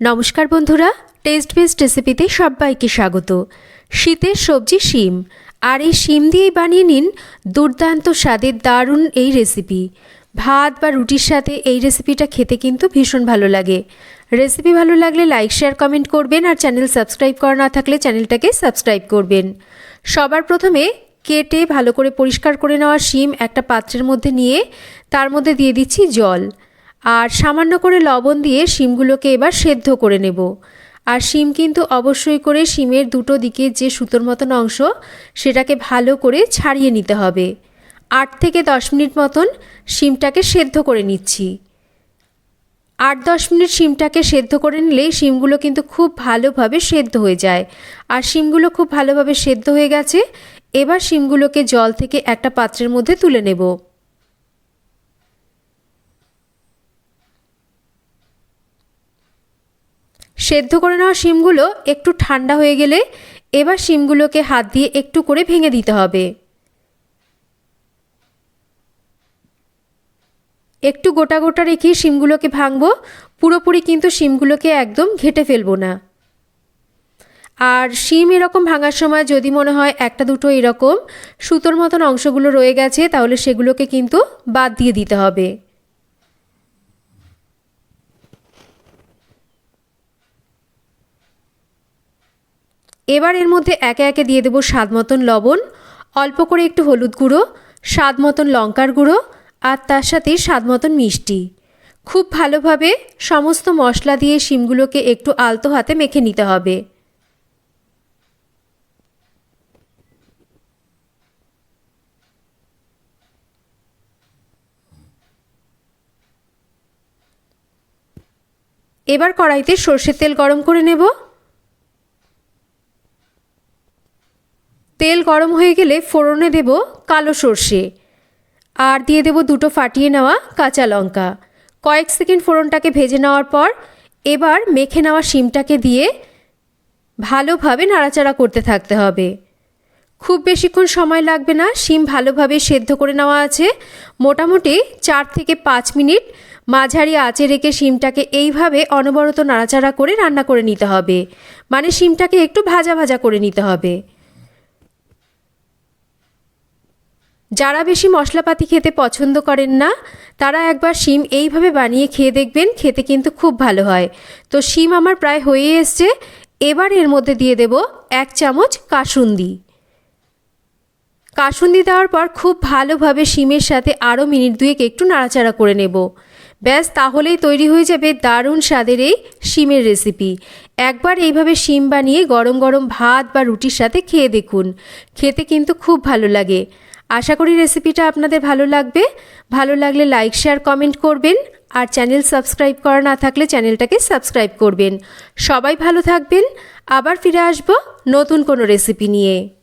নমস্কার বন্ধুরা test best রেসিপিতে সবাইকে স্বাগত। শীতের সবজি শিম, আর এই শিম দিয়েই বানিয়ে নিন দুর্দান্ত স্বাদের দারুণ এই রেসিপি ভাত বা রুটির সাথে এই রেসিপিটা খেতে কিন্তু ভীষণ ভালো লাগে। রেসিপি ভালো লাগলে লাইক শেয়ার কমেন্ট করবেন আর চ্যানেল সাবস্ক্রাইব করা না থাকলে চ্যানেলটাকে সাবস্ক্রাইব করবেন। সবার প্রথমে কেটে ভালো করে পরিষ্কার করে নেওয়া শিম একটা পাত্রের মধ্যে নিয়ে তার মধ্যে দিয়ে দিচ্ছি জল। আর সামান্য করে লবণ দিয়ে শিমগুলোকে এবার সেদ্ধ করে নেব। আর শিম কিন্তু অবশ্যই করে শিমের দুটো দিকে যে সুতোর মতন অংশ, সেটাকে ভালো করে ছাড়িয়ে নিতে হবে। আট থেকে দশ মিনিট মতন শিমটাকে সেদ্ধ করে নিচ্ছি। আট দশ মিনিট শিমটাকে সেদ্ধ করে নিলে শিমগুলো কিন্তু খুব ভালোভাবে সেদ্ধ হয়ে যায়। আর শিমগুলো খুব ভালোভাবে সেদ্ধ হয়ে গেছে, এবার শিমগুলোকে জল থেকে একটা পাত্রের মধ্যে তুলে নেব। সেদ্ধ করে নেওয়া শিমগুলো একটু ঠান্ডা হয়ে গেলে এবার শিমগুলোকে হাত দিয়ে একটু করে ভেঙে দিতে হবে। একটু গোটা গোটা রেখে শিমগুলোকে ভাঙবো, পুরোপুরি কিন্তু শিমগুলোকে একদম ঘেটে ফেলব না। আর শিম এরকম ভাঙার সময় যদি মনে হয় একটা দুটো এরকম সুতোর মতন অংশগুলো রয়ে গেছে, তাহলে সেগুলোকে কিন্তু বাদ দিয়ে দিতে হবে। এবার এর মধ্যে একে একে দিয়ে দেবো স্বাদ মতন লবণ, অল্প করে একটু হলুদ গুঁড়ো, স্বাদ মতন লঙ্কার গুঁড়ো আর তার সাথে স্বাদ মতন মিষ্টি। খুব ভালোভাবে সমস্ত মশলা দিয়ে শিমগুলোকে একটু আলতো হাতে মেখে নিতে হবে। এবার কড়াইতে সর্ষের তেল গরম করে নেব। তেল গরম হয়ে গেলে ফোড়নে দেব কালো সর্ষে। আর দিয়ে দেব দুটো ফাটিয়ে নেওয়া কাঁচা লঙ্কা। কয়েক সেকেন্ড ফোড়নটাকে ভেজে নেওয়ার পর এবার মেখে নেওয়া শিমটাকে দিয়ে ভালোভাবে নাড়াচাড়া করতে থাকতে হবে। খুব বেশিক্ষণ সময় লাগবে না, শিম ভালোভাবে সেদ্ধ করে নেওয়া আছে। মোটামুটি চার থেকে পাঁচ মিনিট মাঝারি আঁচে রেখে শিমটাকে এইভাবে অনবরত নাড়াচাড়া করে রান্না করে নিতে হবে। মানে শিমটাকে একটু ভাজা ভাজা করে নিতে হবে। যারা বেশি মশলাপাতি খেতে পছন্দ করেন না, তারা একবার শিম এইভাবে বানিয়ে খেয়ে দেখবেন, খেতে কিন্তু খুব ভালো হয়। তো শিম আমার প্রায় হয়ে এসছে, এবার এর মধ্যে দিয়ে দেব এক চামচ কাসুন্দি। কাসুন্দি দেওয়ার পর খুব ভালোভাবে শিমের সাথে আরও মিনিট দুয়েক একটু নাড়াচাড়া করে নেব। ব্যাস, তাহলেই তৈরি হয়ে যাবে দারুণ স্বাদের এই শিমের রেসিপি। একবার এইভাবে শিম বানিয়ে গরম গরম ভাত বা রুটির সাথে খেয়ে দেখুন। খেতে কিন্তু খুব ভালো লাগে। আশা করি রেসিপিটা আপনাদের ভালো লাগবে। ভালো লাগলে লাইক শেয়ার কমেন্ট করবেন। আর চ্যানেল সাবস্ক্রাইব করা না থাকলে চ্যানেলটাকে সাবস্ক্রাইব করবেন। সবাই ভালো থাকবেন। আবার ফিরে আসব নতুন কোনো রেসিপি নিয়ে।